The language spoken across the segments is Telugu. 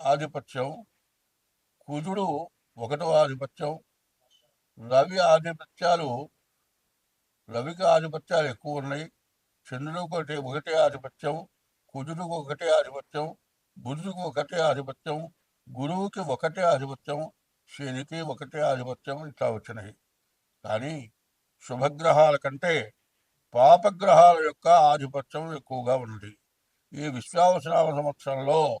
ఆధిపత్యం కుజుడు ఒకటవ ఆధిపత్యం రవి ఆధిపత్యాలు రవికి ఆధిపత్యాలు ఎక్కువ ఉన్నాయి. చంద్రుడికి ఒకటి ఒకటే ఆధిపత్యం కుజుడికి ఒకటే ఆధిపత్యం బుధుడికి ఒకటే ఆధిపత్యం గురువుకి ఒకటే ఆధిపత్యం శనికి ఒకటే ఆధిపత్యం ఇట్లా వచ్చినాయి. కానీ శుభగ్రహాల కంటే పాపగ్రహాల యొక్క ఆధిపత్యం ఎక్కువగా ఉంది. ఈ విశ్వావసనామ సంవత్సరంలో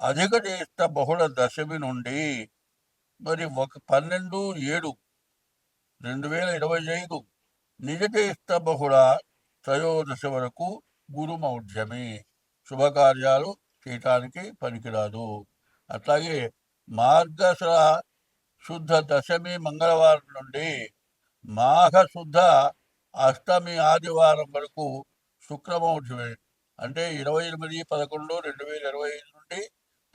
అధిక జ్యేష్ఠ బహుళ దశమి నుండి మరి ఒక పన్నెండు ఏడు రెండు వేల ఇరవై ఐదు నిజ జ్యేష్ఠ బహుళ త్రయోదశి వరకు గురుమౌఢ్యమి శుభకార్యాలు చేయటానికి పనికిరాదు. అట్లాగే మార్గశిర శుద్ధ దశమి మంగళవారం నుండి మాఘ శుద్ధ అష్టమి ఆదివారం వరకు శుక్రమౌఢ్యమే అంటే ఇరవై ఎనిమిది పదకొండు రెండు వేల ఇరవై ఐదు నుండి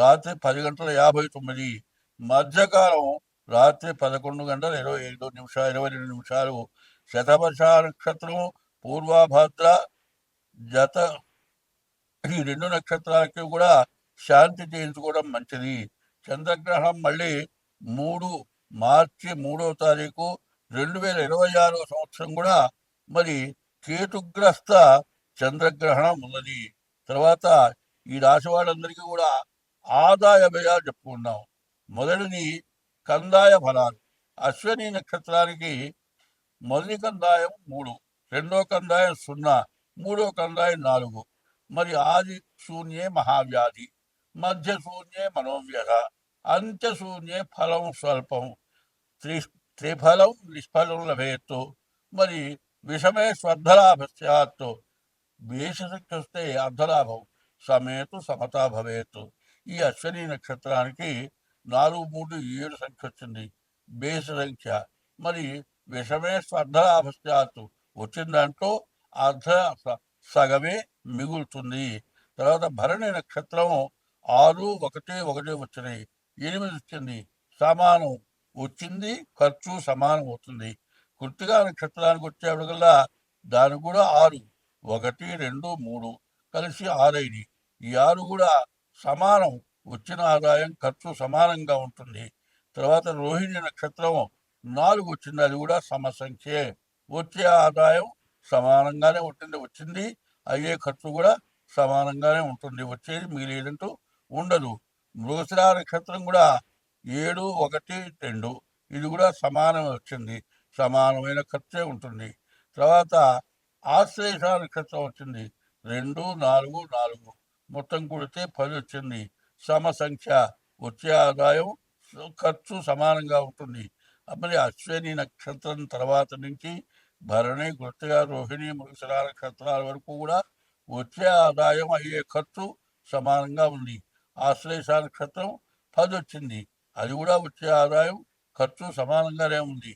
రాత్రి పది గంటల యాభై తొమ్మిది మధ్యకాలం రాత్రి పదకొండు గంటల ఇరవై ఐదు నిమిషాలు ఇరవై రెండు నిమిషాలు. శతవర్ష నక్షత్రం పూర్వభద్ర జత ఈ రెండు నక్షత్రాలకి కూడా శాంతి చేయించుకోవడం మంచిది. చంద్రగ్రహణం మళ్ళీ మూడు మార్చి మూడో తారీఖు రెండు వేల ఇరవై ఆరో సంవత్సరం కూడా మరి కేతుగ్రస్త చంద్రగ్రహణం ఉన్నది. తర్వాత ఈ రాశి వాళ్ళందరికీ కూడా ఆదాయ వ్యయాలు చెప్పుకున్నాం మొదటిది కందాయ ఫలాలు. అశ్విని నక్షత్రానికి మొదటి కందాయం మూడు రెండో కందాయం సున్నా మూడో కందాయం నాలుగు మరి ఆది శూన్యే మహావ్యాధి మధ్య శూన్యే మనోవ్యధ అంత్య శూన్యే ఫలం స్వల్పం త్రి త్రిఫలం నిష్ఫలం లభేత్తు మరి విషమే స్వర్ధలాభ స్యాత్తు వేషశక్తి వస్తే అర్ధలాభం సమేతు సమతా భవేత్తు. ఈ అశ్వని నక్షత్రానికి నాలుగు మూడు ఏడు సంఖ్య వచ్చింది బేస్ సంఖ్య. మరి విషమే స్వర్ధలాభ స్యాత్తు వచ్చిన దాంట్లో అర్ధ స- సగమే మిగులుతుంది. తర్వాత భరణి నక్షత్రం ఆరు ఒకటి ఒకటి వచ్చినాయి. ఎనిమిది వచ్చింది. సమానం. వచ్చింది ఖర్చు సమానం అవుతుంది. కృతిగా నక్షత్రానికి వచ్చేప్పటికల్లా దానికి కూడా ఆరు. ఒకటి రెండు మూడు కలిసి ఆరైది ఈ ఆరు కూడా సమానం వచ్చిన ఆదాయం ఖర్చు సమానంగా ఉంటుంది. తర్వాత రోహిణి నక్షత్రం నాలుగు వచ్చింది అది కూడా సమసంఖ్యే. వచ్చే ఆదాయం సమానంగానే ఉంటుంది వచ్చింది. అయ్యే ఖర్చు కూడా సమానంగానే ఉంటుంది వచ్చేది మిగిలేదంటూ ఉండదు. మృగశిర నక్షత్రం కూడా ఏడు ఒకటి రెండు ఇది కూడా సమానమే వచ్చింది. సమానమైన ఖర్చే ఉంటుంది. తర్వాత ఆశ్లేష నక్షత్రం వచ్చింది రెండు నాలుగు నాలుగు. మొత్తం కూడితే పది వచ్చింది. సమ సంఖ్య వచ్చే ఆదాయం ఖర్చు సమానంగా ఉంటుంది. మరి అశ్విని నక్షత్రం తర్వాత నుంచి భరణి గుర్తుగా రోహిణి మృగశిర నక్షత్రాల వరకు కూడా వచ్చే ఆదాయం అయ్యే ఖర్చు సమానంగా ఉంది. ఆశ్లేష నక్షత్రం పది వచ్చింది. అది కూడా వచ్చే ఆదాయం ఖర్చు సమానంగానే ఉంది.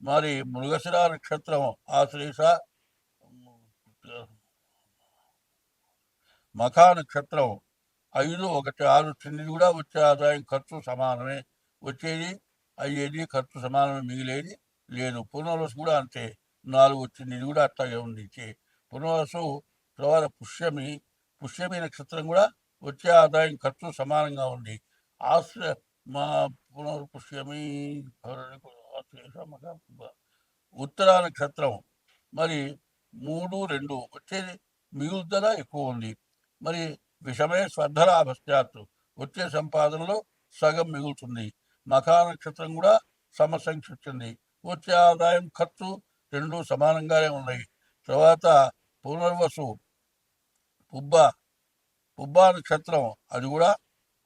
మరి మృగశిర నక్షత్రం ఆశ్లేష మఖా నక్షత్రం ఐదు ఒకటి ఆరు తొమ్మిది కూడా వచ్చే ఆదాయం ఖర్చు సమానమే. వచ్చేది అయ్యేది ఖర్చు సమానమే మిగిలేది లేదు. పునర్వసు కూడా అంతే. నాలుగు వచ్చింది ఇది కూడా అట్లాగే ఉంది పునర్వసు తర్వాత పుష్యమి. పుష్యమి నక్షత్రం కూడా వచ్చే ఆదాయం ఖర్చు సమానంగా ఉంది. ఆశ్ర మా పునర్పుష్యమి ఉత్తర నక్షత్రం. మరి మూడు రెండు వచ్చేది మిగులుదల ఎక్కువ ఉంది. మరి విషమే స్వర్ధలాభశ్చాత్తు వచ్చే సంపాదనలో సగం మిగులుతుంది. మఖా నక్షత్రం కూడా సమసంఖ్య వచ్చింది వచ్చే ఆదాయం ఖర్చు రెండు సమానంగానే ఉన్నాయి. తర్వాత పునర్వసు పుబ్బ పుబ్బా నక్షత్రం అది కూడా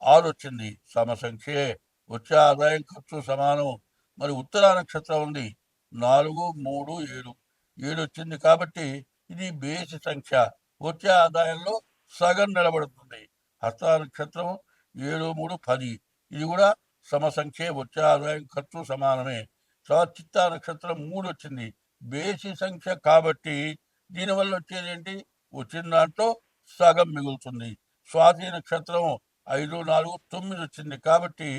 ఆరు వచ్చింది సమసంఖ్యే వచ్చే ఆదాయం ఖర్చు సమానం. మరి ఉత్తర నక్షత్రం ఉంది. నాలుగు మూడు ఏడు. ఏడు వచ్చింది కాబట్టి ఇది బేసి సంఖ్య. వచ్చే ఆదాయంలో సగం నిలబడుతుంది. హస్త నక్షత్రం ఏడు మూడు పది. ఇది కూడా సమసంఖ్యే వచ్చే ఆదాయం ఖర్చు సమానమే. తర్వాత చిత్తా నక్షత్రం మూడు వచ్చింది. బేసి సంఖ్య కాబట్టి దీనివల్ల వచ్చేది ఏంటి? వచ్చిన దాంట్లో సగం మిగులుతుంది. స్వాతి నక్షత్రం ఐదు నాలుగు తొమ్మిది వచ్చింది కాబట్టి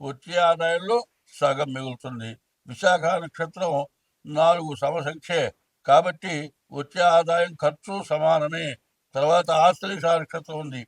వచ్చే ఆదాయంలో సగం మిగులుతుంది. విశాఖ నక్షత్రం నాలుగు సమసంఖ్యే కాబట్టి వచ్చే ఆదాయం ఖర్చు సమానమే. తర్వాత ఆస్తి నక్షత్రం ఉంది.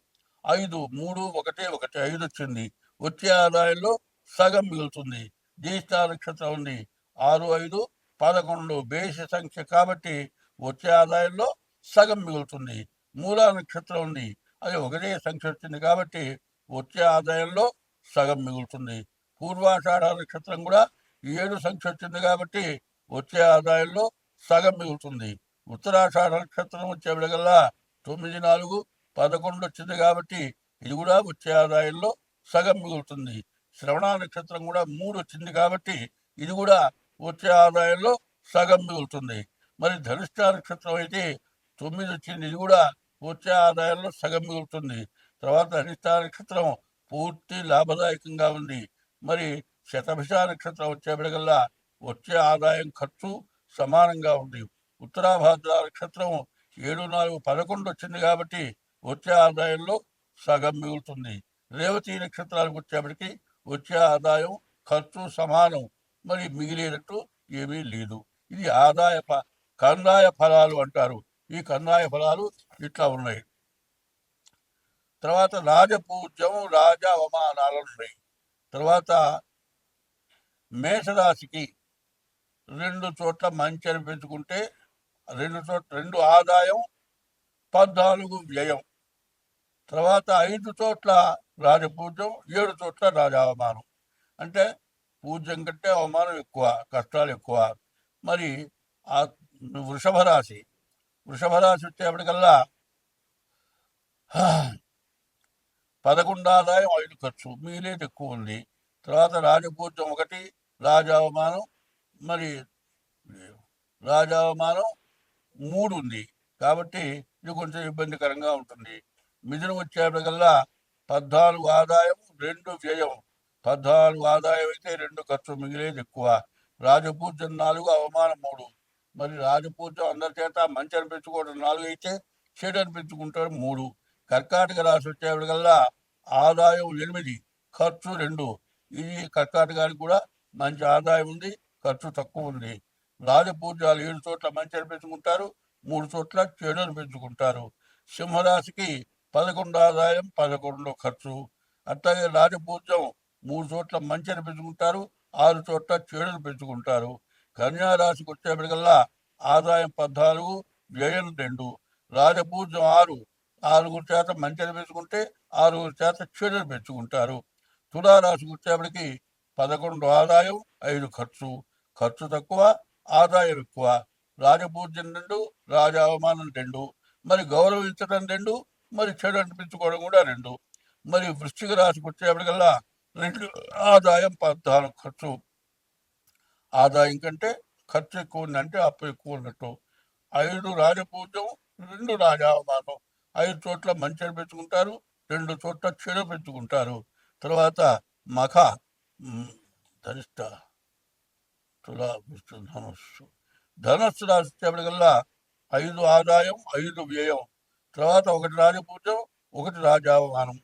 ఐదు మూడు ఒకటి ఒకటి ఐదు వచ్చింది. వచ్చే ఆదాయంలో సగం మిగులుతుంది. జ్యేష్ఠ నక్షత్రం ఉంది. ఆరు ఐదు పదకొండు బేసి సంఖ్య కాబట్టి వచ్చే ఆదాయంలో సగం మిగులుతుంది. మూలా నక్షత్రం ఉంది. అది ఒకటే సంఖ్య వచ్చింది కాబట్టి వచ్చే ఆదాయంలో సగం మిగులుతుంది. పూర్వాషాఢ నక్షత్రం కూడా ఏడు సంఖ్య వచ్చింది కాబట్టి వచ్చే ఆదాయంలో సగం మిగులుతుంది. ఉత్తరాషాఢ నక్షత్రం వచ్చేవిడగల్లా తొమ్మిది నాలుగు పదకొండు వచ్చింది కాబట్టి ఇది కూడా వచ్చే ఆదాయంలో సగం మిగులుతుంది శ్రవణ నక్షత్రం కూడా మూడు వచ్చింది కాబట్టి ఇది కూడా వచ్చే ఆదాయంలో సగం మిగులుతుంది మరి ధనిష్ట నక్షత్రం అయితే తొమ్మిది వచ్చింది ఇది కూడా వచ్చే ఆదాయంలో సగం మిగులుతుంది తర్వాత ధనిష్ట నక్షత్రం పూర్తి లాభదాయకంగా ఉంది. మరి శతభిష నక్షత్రం వచ్చేప్పటికల్లా వచ్చే ఆదాయం ఖర్చు సమానంగా ఉంది. ఉత్తరాభాద్ర నక్షత్రం ఏడు నాలుగు పదకొండు వచ్చింది కాబట్టి వచ్చే ఆదాయంలో సగం మిగులుతుంది. రేవతి నక్షత్రాలకు వచ్చేప్పటికి వచ్చే ఆదాయం ఖర్చు సమానం. మరి మిగిలేటట్టు ఏమీ లేదు. ఇది ఆదాయ ఫ కందాయ ఫలాలు అంటారు. ఈ కందాయ ఫలాలు ఇట్లా ఉన్నాయి. తర్వాత రాజపూజ్యం రాజ అవమానాలు ఉన్నాయి. తర్వాత మేషరాశికి రెండు చోట్ల మంచి అనిపించుకుంటే రెండు చోట్ల రెండు ఆదాయం పద్నాలుగు వ్యయం. తర్వాత ఐదు చోట్ల రాజపూజ్యం ఏడు చోట్ల రాజావమానం. అంటే పూజ్యం కంటే అవమానం ఎక్కువ కష్టాలు ఎక్కువ. మరి ఆ వృషభ రాశి వృషభ రాశి వచ్చేప్పటికల్లా పదకొండు ఆదాయం ఐదు ఖర్చు మీరేది ఎక్కువ ఉంది. తర్వాత రాజపూజ్యం ఒకటి రాజావమానం. మరి రాజావమానం మూడు ఉంది కాబట్టి ఇది కొంచెం ఇబ్బందికరంగా ఉంటుంది. మిథునం వచ్చేప్పటికల్లా పద్నాలుగు ఆదాయం రెండు వ్యయం పద్నాలుగు ఆదాయం అయితే రెండు ఖర్చు మిగిలేది ఎక్కువ. రాజపూజ్యం నాలుగు అవమానం మూడు. మరి రాజపూజ్యం అందరి చేత మంచి అనిపించుకోవడం నాలుగు అయితే చెడు అనిపించుకుంటాడు మూడు. కర్కాటక రాశి వచ్చేటికల్లా ఆదాయం ఎనిమిది ఖర్చు రెండు. ఇది కర్కాటకానికి కూడా మంచి ఆదాయం ఉంది ఖర్చు తక్కువ ఉంది. రాజపూజాలు ఏడు చోట్ల మంచి అనిపించుకుంటారు మూడు చోట్ల చెడు అనిపించుకుంటారు సింహరాశికి పదకొండు ఆదాయం పదకొండు ఖర్చు. అట్లాగే రాజపూజ్యం మూడు చోట్ల మంచిని పెంచుకుంటారు ఆరు చోట్ల చెడును పెంచుకుంటారు. కన్యారాశికి వచ్చేప్పటికల్లా ఆదాయం పద్నాలుగు వ్యయం రెండు. రాజపూజ్యం ఆరు ఆరుగురు చేత మంచిని పెంచుకుంటే ఆరుగురు చేత చెడును పెంచుకుంటారు. తులారాశికి వచ్చేప్పటికి పదకొండు ఆదాయం ఐదు ఖర్చు. ఖర్చు తక్కువ ఆదాయం ఎక్కువ రాజభూజ్యం రెండు రాజావమానం రెండు మరి గౌరవించడం రెండు మరి చెడు అనిపించుకోవడం కూడా రెండు. మరి వృశ్చిక రాశికి వచ్చేప్పటికల్లా రెండు ఆదాయం పద్నాలుగు ఖర్చు. ఆదాయం కంటే ఖర్చు ఎక్కువ ఉందంటే అప్పు ఎక్కువ ఉన్నట్టు. ఐదు రాజపూజ్యం రెండు రాజావమానం ఐదు చోట్ల మంచి పెంచుకుంటారు రెండు చోట్ల చెడు పెంచుకుంటారు తర్వాత మఖ ధరిష్ట తులా ధనుస్సు ధనస్సు రాశి ఐదు ఆదాయం ఐదు వ్యయం. తర్వాత ఒకటి రాజపూజ్యం ఒకటి రాజావమానం.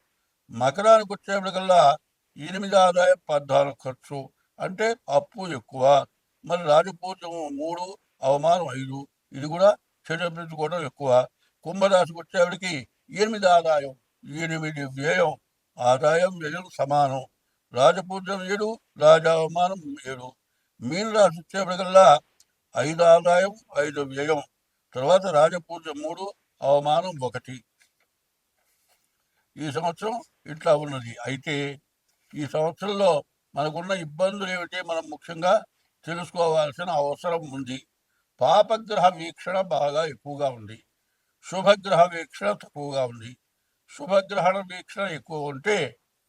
మకరానికి వచ్చేప్పటికల్లా ఎనిమిది ఆదాయం పద్నాలుగు ఖర్చు. అంటే అప్పు ఎక్కువ. మరి రాజపూజ్యం మూడు అవమానం ఐదు. ఇది కూడా చెడపించుకోవడం ఎక్కువ. కుంభరాశికి వచ్చేవాడికి ఎనిమిది ఆదాయం ఎనిమిది వ్యయం. ఆదాయం వ్యయం సమానం. రాజపూజ్యం ఏడు రాజావమానం ఏడు. మీరు రాశి వచ్చేప్పటికల్లా ఐదు ఆదాయం ఐదు వ్యయం. తర్వాత రాజపూజ మూడు అవమానం ఒకటి. ఈ సంవత్సరం ఇట్లా ఉన్నది. అయితే ఈ సంవత్సరంలో మనకున్న ఇబ్బందులు ఏమిటి మనం ముఖ్యంగా తెలుసుకోవాల్సిన అవసరం ఉంది. పాపగ్రహ వీక్షణ బాగా ఎక్కువగా ఉంది. శుభగ్రహ వీక్షణ తక్కువగా ఉంది. శుభగ్రహణ వీక్షణ ఎక్కువ ఉంటే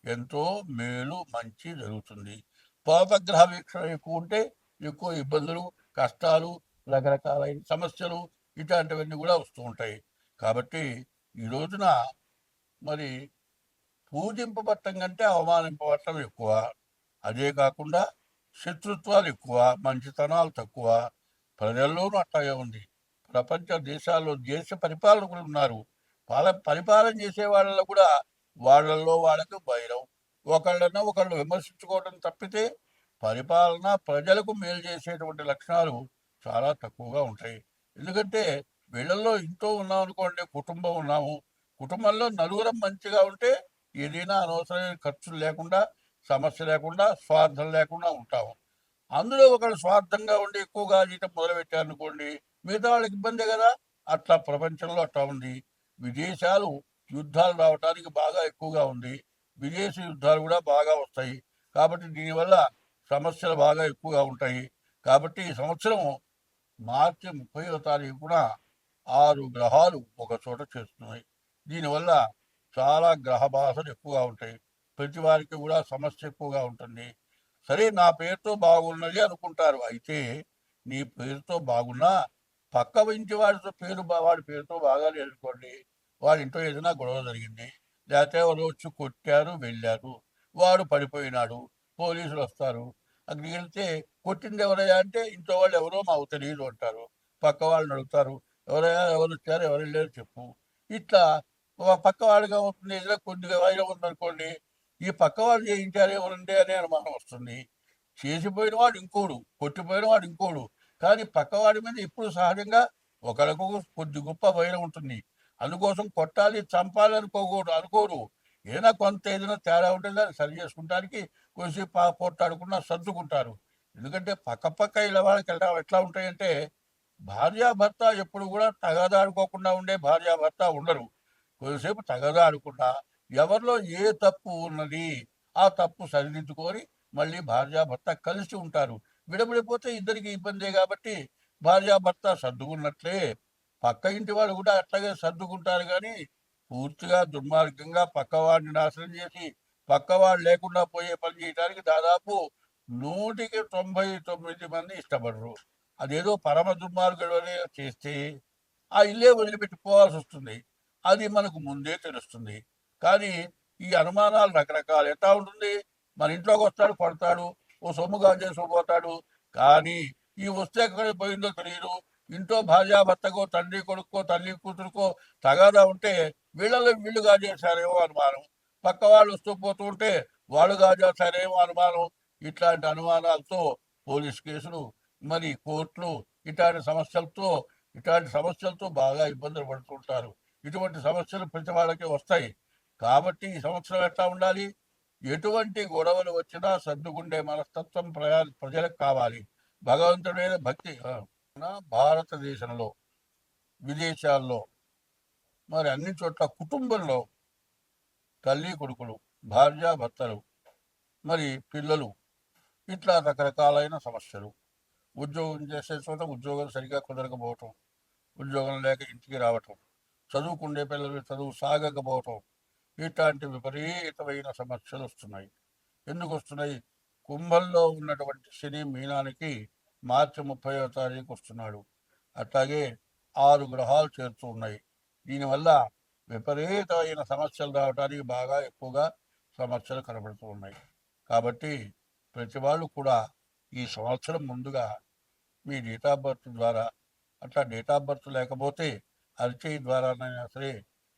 ఎంతో మేలు మంచి జరుగుతుంది. పాపగ్రహ వీక్షణ ఎక్కువ ఉంటే ఎక్కువ ఇబ్బందులు కష్టాలు రకరకాలైన సమస్యలు ఇట్లాంటివన్నీ కూడా వస్తూ ఉంటాయి. కాబట్టి ఈ రోజున మరి పూజింపబట్టం కంటే అవమానింపబట్టం ఎక్కువ. అదే కాకుండా శత్రుత్వాలు ఎక్కువ మంచితనాలు తక్కువ. ప్రజల్లోనూ అట్లాగే ఉంది. ప్రపంచ దేశాల్లో దేశ పరిపాలకులు ఉన్నారు. పాల పరిపాలన చేసే వాళ్ళలో కూడా వాళ్ళల్లో వాళ్ళకి వైరం ఒకళ్ళన్నా ఒకళ్ళు విమర్శించుకోవడం తప్పితే పరిపాలన ప్రజలకు మేలు చేసేటువంటి లక్షణాలు చాలా తక్కువగా ఉంటాయి. ఎందుకంటే వీళ్ళల్లో ఇంట్లో ఉన్నాం అనుకోండి కుటుంబం ఉన్నాము. కుటుంబంలో నలుగురం మంచిగా ఉంటే ఏదైనా అనవసరమైన ఖర్చులు లేకుండా సమస్య లేకుండా స్వార్థం లేకుండా ఉంటాము. అందులో ఒకళ్ళు స్వార్థంగా ఉండి ఎక్కువగా జీతం మొదలుపెట్టారనుకోండి మిగతా వాళ్ళకి ఇబ్బందే కదా. అట్లా ప్రపంచంలో అట్లా ఉంది. విదేశాలు యుద్ధాలు రావడానికి బాగా ఎక్కువగా ఉంది. విదేశీ యుద్ధాలు కూడా బాగా వస్తాయి. కాబట్టి దీనివల్ల సమస్యలు బాగా ఎక్కువగా ఉంటాయి. కాబట్టి ఈ సంవత్సరం మార్చి ముప్పైవ తారీఖున ఆరు గ్రహాలు ఒక చోట చేస్తున్నాయి. దీనివల్ల చాలా గ్రహ బాధలు ఎక్కువగా ఉంటాయి. ప్రతి వారికి కూడా సమస్య ఎక్కువగా ఉంటుంది. సరే నా పేరుతో బాగున్నది అనుకుంటారు. అయితే నీ పేరుతో బాగున్నా పక్క ఇంటి వాడితో పేరు వాడి పేరుతో బాగా లేదనుకోండి వాడి ఇంట్లో ఏదైనా గొడవ జరిగింది. లేకపోతే వాళ్ళు వచ్చి కొట్టారు వెళ్ళారు. వాడు పడిపోయినాడు. పోలీసులు వస్తారు. అక్కడికి వెళ్తే కొట్టింది ఎవరయ్యా అంటే ఇంట్లో వాళ్ళు ఎవరో మాకు తెలియదు అంటారు. పక్క వాళ్ళని అడుగుతారు. ఎవరయ్యా ఎవరు వచ్చారు ఎవరు వెళ్ళారు చెప్పు. ఇట్లా పక్క వాళ్ళుగా ఉంటుంది. ఏదైనా కొద్దిగా వాయిలో ఉందనుకోండి. ఈ పక్క వాళ్ళు చేయించారు ఎవరండి అనే అనుమానం వస్తుంది. చేసిపోయిన వాడు ఇంకోడు కొట్టిపోయిన వాడు ఇంకోడు. కానీ పక్కవాడి మీద ఇప్పుడు సహజంగా ఒకరికొక కొద్ది గొప్ప వైరం ఉంటుంది. అందుకోసం కొట్టాలి చంపాలి అనుకోకూడదు అనుకోరు. ఏదైనా కొంత ఏదైనా తేడా ఉంటే దాన్ని సరి చేసుకుంటానికి కొంచెం పోట్లాడుకున్నా సర్దుకుంటారు. ఎందుకంటే పక్క పక్క ఇలా వాళ్ళకి ఎలా ఎట్లా ఉంటాయంటే భార్యాభర్త ఎప్పుడు కూడా తగదాడుకోకుండా ఉండే భార్యాభర్త ఉండరు. కొద్దిసేపు తగదాడుకుండా ఎవరిలో ఏ తప్పు ఉన్నది ఆ తప్పు సరిదిద్దుకొని మళ్ళీ భార్యాభర్త కలిసి ఉంటారు. విడబడిపోతే ఇద్దరికి ఇబ్బందే కాబట్టి భార్యాభర్త సర్దుకున్నట్లే పక్క ఇంటి వాళ్ళు కూడా అట్లాగే సర్దుకుంటారు కానీ పూర్తిగా దుర్మార్గంగా పక్కవాడిని నాశనం చేసి పక్కవాడు లేకుండా పోయే పని చేయడానికి దాదాపు నూటికి తొంభై తొమ్మిది మంది ఇష్టపడరు. అదేదో పరమ దుర్మార్గుడు అనే చేస్తే ఆ ఇల్లే వదిలిపెట్టి పోవాల్సి వస్తుంది. అది మనకు ముందే తెలుస్తుంది. కానీ ఈ అనుమానాలు రకరకాలు ఎట్లా ఉంటుంది? మన ఇంట్లోకి వస్తాడు పడతాడు ఓ సొమ్ముగా చేసుకుపోతాడు కానీ ఈ వస్తే ఎక్కడ పోయిందో తెలియదు. ఇంట్లో భార్యాభర్తకో తండ్రి కొడుకో తల్లి కూతురుకో తగాదా ఉంటే వీళ్ళలో వీళ్ళు చేశారేమో అనుమానం. పక్క వాళ్ళు వస్తూ పోతూ ఉంటే వాళ్ళు చేశారేమో అనుమానం. ఇట్లాంటి అనుమానాలతో పోలీస్ కేసులు మరి కోర్టులు ఇట్లాంటి సమస్యలతో ఇట్లాంటి సమస్యలతో బాగా ఇబ్బందులు పడుతుంటారు ఇటువంటి సమస్యలు ప్రతి వాళ్ళకి వస్తాయి. కాబట్టి ఈ సంవత్సరం ఎట్లా ఉండాలి? ఎటువంటి గొడవలు వచ్చినా సర్దుకుండే మనస్తత్వం ప్రజా ప్రజలకు కావాలి. భగవంతుడైన భక్తి భారతదేశంలో విదేశాల్లో మరి అన్ని చోట్ల కుటుంబంలో తల్లి కొడుకులు భార్యాభర్తలు మరి పిల్లలు ఇట్లా రకరకాలైన సమస్యలు. ఉద్యోగం చేసే చోట ఉద్యోగం సరిగా కుదరకపోవటం ఉద్యోగం లేక ఇంటికి రావటం చదువుకునే పిల్లలు చదువు సాగకపోవటం ఇట్లాంటి విపరీతమైన సమస్యలు వస్తున్నాయి. ఎందుకు వస్తున్నాయి? కుంభంలో ఉన్నటువంటి శని మీనానికి మార్చి ముప్పైవ తారీఖు వస్తున్నాడు. అట్లాగే ఆరు గ్రహాలు చేరుతూ ఉన్నాయి. దీనివల్ల విపరీతమైన సమస్యలు రావడానికి బాగా ఎక్కువగా సమస్యలు కనబడుతూ ఉన్నాయి. కాబట్టి ప్రతి వాళ్ళు కూడా ఈ సంవత్సరం ముందుగా మీ డేట్ ఆఫ్ బర్త్ ద్వారా అట్లా డేట్ ఆఫ్ బర్త్ లేకపోతే అరిచేయి ద్వారానైనా సరే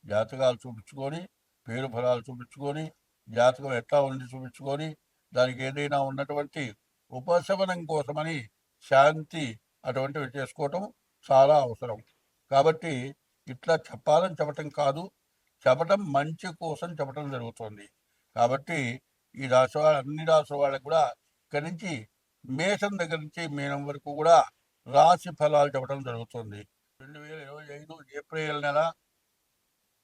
జాతకాలు చూపించుకొని పేరు ఫలాలు చూపించుకొని జాతకం ఎట్లా ఉంది చూపించుకొని దానికి ఏదైనా ఉన్నటువంటి ఉపశమనం కోసమని శాంతి అటువంటివి చేసుకోవటం చాలా అవసరం. కాబట్టి ఇట్లా చెప్పాలని చెప్పటం కాదు చెప్పటం మంచి కోసం చెప్పటం జరుగుతుంది. కాబట్టి ఈ రాశి వాళ్ళ అన్ని రాశి వాళ్ళకి కూడా ఇక్కడి నుంచి మేషం దగ్గర నుంచి మీనం వరకు కూడా రాశి ఫలాలు చెప్పడం జరుగుతుంది. రెండు వేల ఇరవై ఐదు ఏప్రిల్ నెల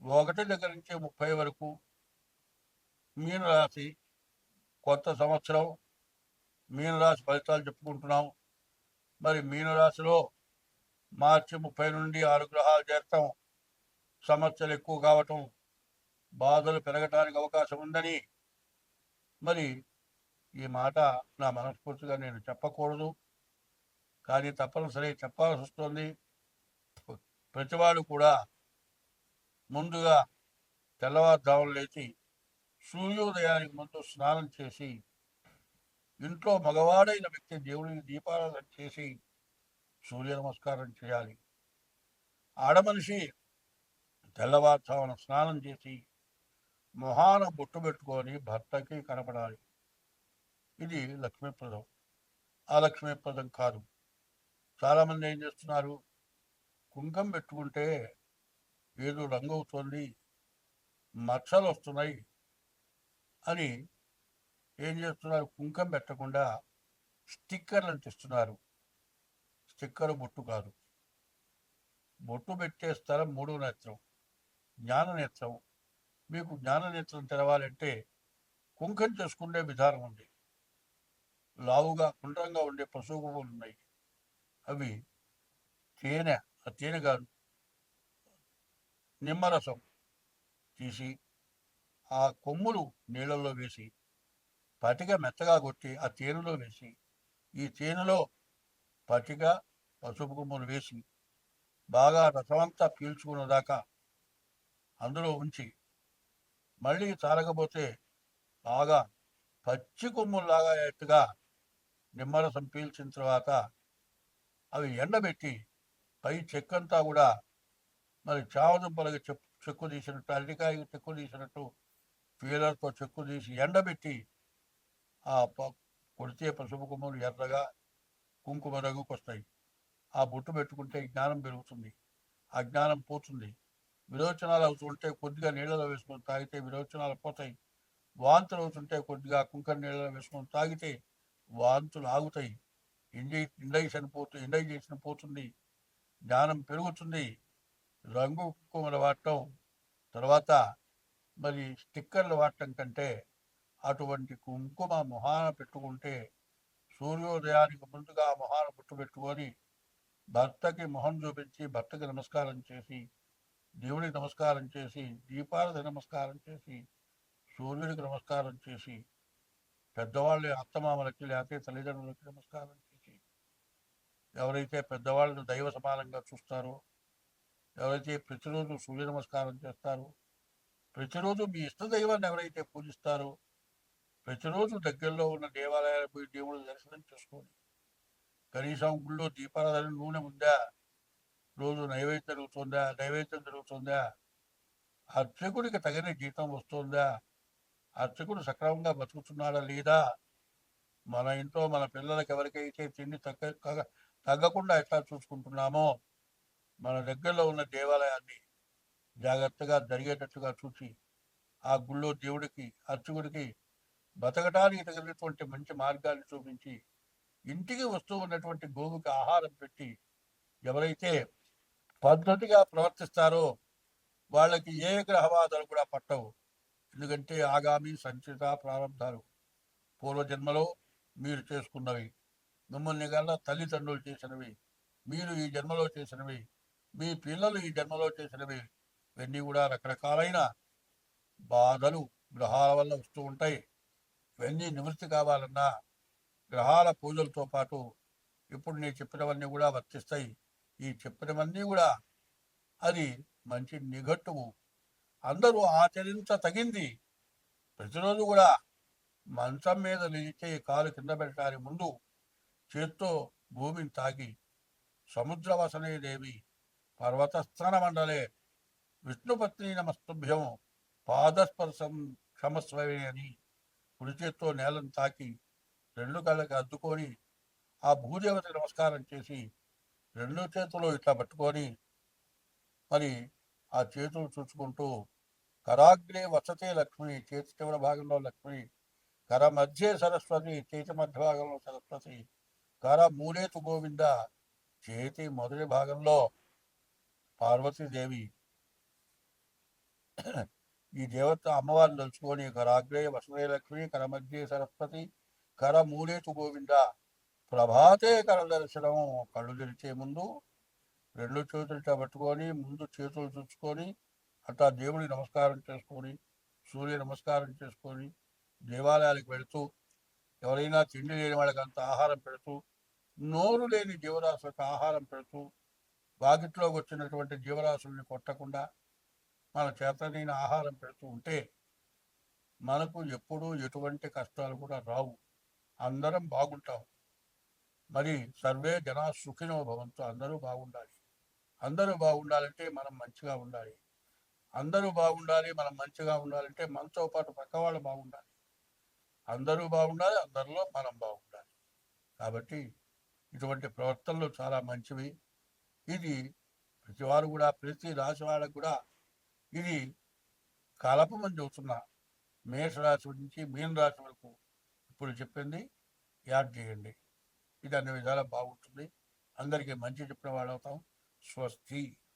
ఒకటి దగ్గర నుంచి ముప్పై వరకు మీనరాశి కొత్త సంవత్సరం మీనరాశి ఫలితాలు చెప్పుకుంటున్నాం. మరి మీనరాశిలో మార్చి ముప్పై నుండి ఆరు గ్రహాలు చేరటం సమస్యలు ఎక్కువ కావటం బాధలు పెరగటానికి అవకాశం ఉందని మరి ఈ మాట నా మనస్ఫూర్తిగా నేను చెప్పకూడదు. కానీ తప్పనిసరి చెప్పాల్సి వస్తుంది. ప్రతివాడు కూడా ముందుగా తెల్లవారుజామున లేచి సూర్యోదయానికి ముందు స్నానం చేసి ఇంట్లో మగవాడైన వ్యక్తి దేవుడిని దీపారాధన చేసి సూర్య నమస్కారం చేయాలి. ఆడమనిషి తెల్లవారుజామున స్నానం చేసి మొహాన బొట్టు పెట్టుకొని భర్తకి కనపడాలి. ఇది లక్ష్మీప్రదం. ఆ లక్ష్మీప్రదం కాదు. చాలామంది ఏం చేస్తున్నారు? కుంకం పెట్టుకుంటే ఏదో రంగు అవుతుంది మచ్చలు వస్తున్నాయి అని ఏం చేస్తున్నారు? కుంకం పెట్టకుండా స్టిక్కర్లు తెస్తున్నారు. స్టిక్కర్ బొట్టు కాదు. బొట్టు పెట్టే స్థలం మూడో నేత్రం జ్ఞాన నేత్రం. మీకు జ్ఞాన నేత్రం తెరవాలంటే కుంకం చేసుకునే విధానం ఉంది. లావుగా గుండ్రంగా ఉండే పశువు ఉన్నాయి. అవి తేనె ఆ తేనె కాదు నిమ్మరసం తీసి ఆ కొమ్ములు నీళ్ళల్లో వేసి పటిక మెత్తగా కొట్టి ఆ తేనెలో వేసి ఈ తేనెలో పటిక పసుపు కొమ్ములు వేసి బాగా రసమంతా పీల్చుకున్నదాకా అందులో ఉంచి మళ్ళీ తారకపోతే బాగా పచ్చి కొమ్ముల్లాగా ఎత్తుగా నిమ్మరసం పీల్చిన తర్వాత అవి ఎండబెట్టి పై చెక్కంతా కూడా మరి చావదుంపలకి చెక్కు చెక్కు తీసినట్టు అరటికాయకి చెక్కు తీసినట్టు పీలర్తో చెక్కు తీసి ఎండబెట్టి ఆ ప- కొడితే పసుపు కొమ్మలు ఎర్రగా కుంకుమ రంగుకు వస్తాయి ఆ బొట్టు పెట్టుకుంటే జ్ఞానం పెరుగుతుంది. ఆ జ్ఞానం పోతుంది. విరోచనాలు అవుతుంటే కొద్దిగా నీళ్ళలో వేసుకొని తాగితే విరోచనాలు పోతాయి. వాంతులు అవుతుంటే కొద్దిగా కుంకర నీళ్ళలో వేసుకొని తాగితే వాంతులు ఆగుతాయి. ఇండి ఇండైషన్ పోతు ఇండైజేషన్ పోతుంది. జ్ఞానం పెరుగుతుంది. రంగు కుంకుమలు వాడటం తర్వాత మరి స్టిక్కర్లు వాడటం కంటే అటువంటి కుంకుమ మొహాన పెట్టుకుంటే సూర్యోదయానికి ముందుగా మొహాన పుట్టు పెట్టుకొని భర్తకి మొహం చూపించి భర్తకి నమస్కారం చేసి దేవుడికి నమస్కారం చేసి దీపాలకు నమస్కారం చేసి సూర్యుడికి నమస్కారం చేసి పెద్దవాళ్ళు అత్తమామలకి లేకపోతే తల్లిదండ్రులకి నమస్కారం చేసి ఎవరైతే పెద్దవాళ్ళని దైవ సమానంగా చూస్తారో ఎవరైతే ప్రతిరోజు సూర్య నమస్కారం చేస్తారో ప్రతిరోజు మీ ఇష్ట దైవాన్ని ఎవరైతే పూజిస్తారో ప్రతిరోజు దగ్గరలో ఉన్న దేవాలయాలకు పోయి దేవుడు దర్శనం చేసుకోండి. కనీసం గుళ్ళో దీపారాధన నూనె ఉందా? రోజు నైవేద్యం జరుగుతుందా? నైవేద్యం జరుగుతుందా? అర్చకుడికి తగిన జీతం వస్తుందా? అర్చకుడు సక్రమంగా బతుకుతున్నాడా లేదా? మన ఇంట్లో మన పిల్లలకి ఎవరికైతే తిండి తగ్గ తగ్గ- తగ్గకుండా ఎట్లా చూసుకుంటున్నామో మన దగ్గరలో ఉన్న దేవాలయాన్ని జాగ్రత్తగా జరిగేటట్టుగా చూసి ఆ గుళ్ళో దేవుడికి అర్చకుడికి బతకటానికి తగినటువంటి మంచి మార్గాన్ని చూపించి ఇంటికి వస్తూ ఉన్నటువంటి గోవుకి ఆహారం పెట్టి ఎవరైతే పద్ధతిగా ప్రవర్తిస్తారో వాళ్ళకి ఏ గ్రహవాదాలు కూడా పట్టవు. ఎందుకంటే ఆగామి సంచిత ప్రారంభాలు పూర్వజన్మలో మీరు చేసుకున్నవి మిమ్మల్ని గల తల్లిదండ్రులు చేసినవి మీరు ఈ జన్మలో చేసినవి మీ పిల్లలు ఈ జన్మలో చేసినవి ఇవన్నీ కూడా రకరకాలైన బాధలు గ్రహాల వల్ల వస్తూ ఉంటాయి. ఇవన్నీ నివృత్తి కావాలన్నా గ్రహాల పూజలతో పాటు ఇప్పుడు నేను చెప్పినవన్నీ కూడా వర్తిస్తాయి. ఈ చెప్పినవన్నీ కూడా అది మంచి నిఘట్టువు అందరూ ఆచరించ తగింది. ప్రతిరోజు కూడా మంచం మీద నిలిచే కాలు కింద పెట్టడానికి ముందు చేత్తో భూమిని తాకి సముద్రవసనే దేవి పర్వతస్థాన మండలే. విష్ణుపత్ని నమస్తుభ్యం. పాదస్పర్శం క్షమస్వమే అని కుడి చేత్తో నేలను తాకి రెండు కళ్ళకి అద్దుకొని ఆ భూదేవతకి నమస్కారం చేసి రెండు చేతులు ఇట్లా పట్టుకొని మరి ఆ చేతులు చూసుకుంటూ కరాగ్రే వసతే లక్ష్మి చేతి చివరి భాగంలో లక్ష్మి కర మధ్య సరస్వతి చేతి మధ్య భాగంలో సరస్వతి కర మూలేతు గోవింద చేతి మొదటి భాగంలో పార్వతీదేవి. ఈ దేవత అమ్మవారిని తలుచుకొని కరాగ్రే వసతే లక్ష్మి కరమధ్య సరస్వతి కర మూలేతు గోవింద ప్రభాతే కర దర్శనం కళ్ళు తెరిచే ముందు రెండు చేతులు ఇట్లా పట్టుకొని ముందు చేతులు చుచ్చుకొని అట్లా దేవుడి నమస్కారం చేసుకొని సూర్య నమస్కారం చేసుకొని దేవాలయాలకు వెళుతూ ఎవరైనా తిండి లేని వాళ్ళకి అంత ఆహారం పెడుతూ నోరు లేని జీవరాశులకు ఆహారం పెడుతూ వాకిట్లోకి వచ్చినటువంటి జీవరాశుల్ని కొట్టకుండా మన చేతనైన ఆహారం పెడుతూ ఉంటే మనకు ఎప్పుడూ ఎటువంటి కష్టాలు కూడా రావు. అందరం బాగుంటాం. మరి సర్వే జనా సుఖినో భవంతో అందరూ బాగుండాలి. అందరూ బాగుండాలంటే మనం మంచిగా ఉండాలి. అందరూ బాగుండాలి మనం మంచిగా ఉండాలంటే మనతో పాటు పక్క వాళ్ళు బాగుండాలి. అందరూ బాగుండాలి అందరిలో మనం బాగుండాలి. కాబట్టి ఇటువంటి ప్రవర్తనలు చాలా మంచివి. ఇది ప్రతివారు కూడా ప్రతి రాసి వాళ్ళకు కూడా ఇది కలపమని మేష మేషరాశి నుంచి మీన రాశి వరకు ఇప్పుడు చెప్పింది యాడ్ చేయండి. ఇది అన్ని విధాలా బాగుంటుంది. అందరికీ మంచి చెప్పిన వాళ్ళు అవుతాం. స్వస్తి.